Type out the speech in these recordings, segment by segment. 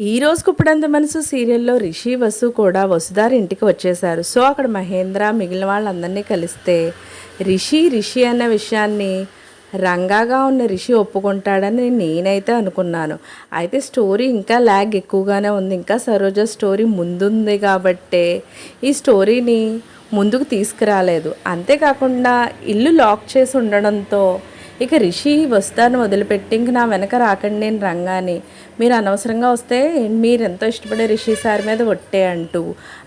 ఈ రోజు కుప్పుడంత మనసు సీరియల్లో రిషి వసు కూడా వసుదారి ఇంటికి వచ్చేశారు. సో అక్కడ మహేంద్ర మిగిలిన వాళ్ళందరినీ కలిస్తే రిషి రిషి అన్న విషయాన్ని రంగాగా ఉన్న రిషి ఒప్పుకుంటాడని నేనైతే అనుకున్నాను. అయితే స్టోరీ ఇంకా ల్యాగ్ ఎక్కువగానే ఉంది. ఇంకా సరోజ స్టోరీ ముందుంది కాబట్టే ఈ స్టోరీని ముందుకు తీసుకురాలేదు. అంతేకాకుండా ఇల్లు లాక్ చేసి ఉండడంతో ఇక రిషి వస్తాను వదిలిపెట్టి ఇంక నా వెనక రాకండి నేను రంగాని. మీరు అనవసరంగా వస్తే మీరు ఎంతో ఇష్టపడే రిషి సార్ మీద ఒట్టే అంటూ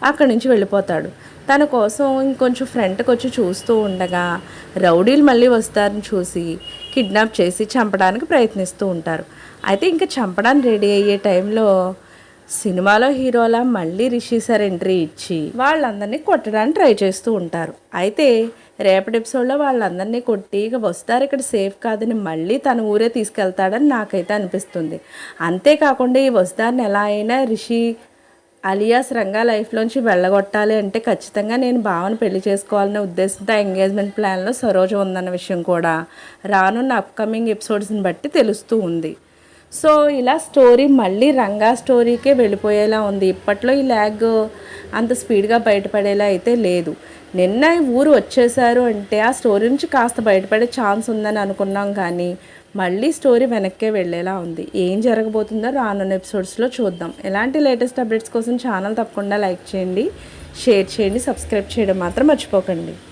అక్కడి నుంచి వెళ్ళిపోతాడు. తన కోసం ఇంకొంచెం ఫ్రంట్కి వచ్చి చూస్తూ ఉండగా రౌడీలు మళ్ళీ వస్తారని చూసి కిడ్నాప్ చేసి చంపడానికి ప్రయత్నిస్తూ ఉంటారు. అయితే ఇంకా చంపడానికి రెడీ అయ్యే టైంలో సినిమాలో హీరోలా మళ్ళీ రిషి సార్ ఎంట్రీ ఇచ్చి వాళ్ళందరినీ కొట్టడానికి ట్రై చేస్తూ ఉంటారు. అయితే రేపటి ఎపిసోడ్లో వాళ్ళందరినీ కొట్టి ఇక వస్తారు. ఇక్కడ సేఫ్ కాదని మళ్ళీ తన ఊరే తీసుకెళ్తాడని నాకైతే అనిపిస్తుంది. అంతేకాకుండా ఈ వస్తారని ఎలా అయినా రిషి అలియాస్ రంగా లైఫ్లోంచి వెళ్ళగొట్టాలి అంటే ఖచ్చితంగా నేను భావన పెళ్ళి చేసుకోవాలనే ఉద్దేశంతో ఎంగేజ్మెంట్ ప్లాన్లో సరోజ ఉందన్న విషయం కూడా రానున్న అప్కమింగ్ ఎపిసోడ్స్ని బట్టి తెలుస్తూ ఉంది. సో ఇలా స్టోరీ మళ్ళీ రంగా స్టోరీకే వెళ్ళిపోయేలా ఉంది. ఇప్పట్లో ఈ ల్యాగ్ అంత స్పీడ్గా బయటపడేలా అయితే లేదు. నిన్న ఊరు వచ్చేసారు అంటే ఆ స్టోరీ నుంచి కాస్త బయటపడే ఛాన్స్ ఉందని అనుకున్నాం కానీ మళ్ళీ స్టోరీ వెనక్కే వెళ్ళేలా ఉంది. ఏం జరగబోతుందో రానున్న ఎపిసోడ్స్లో చూద్దాం. ఎలాంటి లేటెస్ట్ అప్డేట్స్ కోసం ఛానల్ తప్పకుండా లైక్ చేయండి షేర్ చేయండి సబ్స్క్రైబ్ చేయడం మాత్రం మర్చిపోకండి.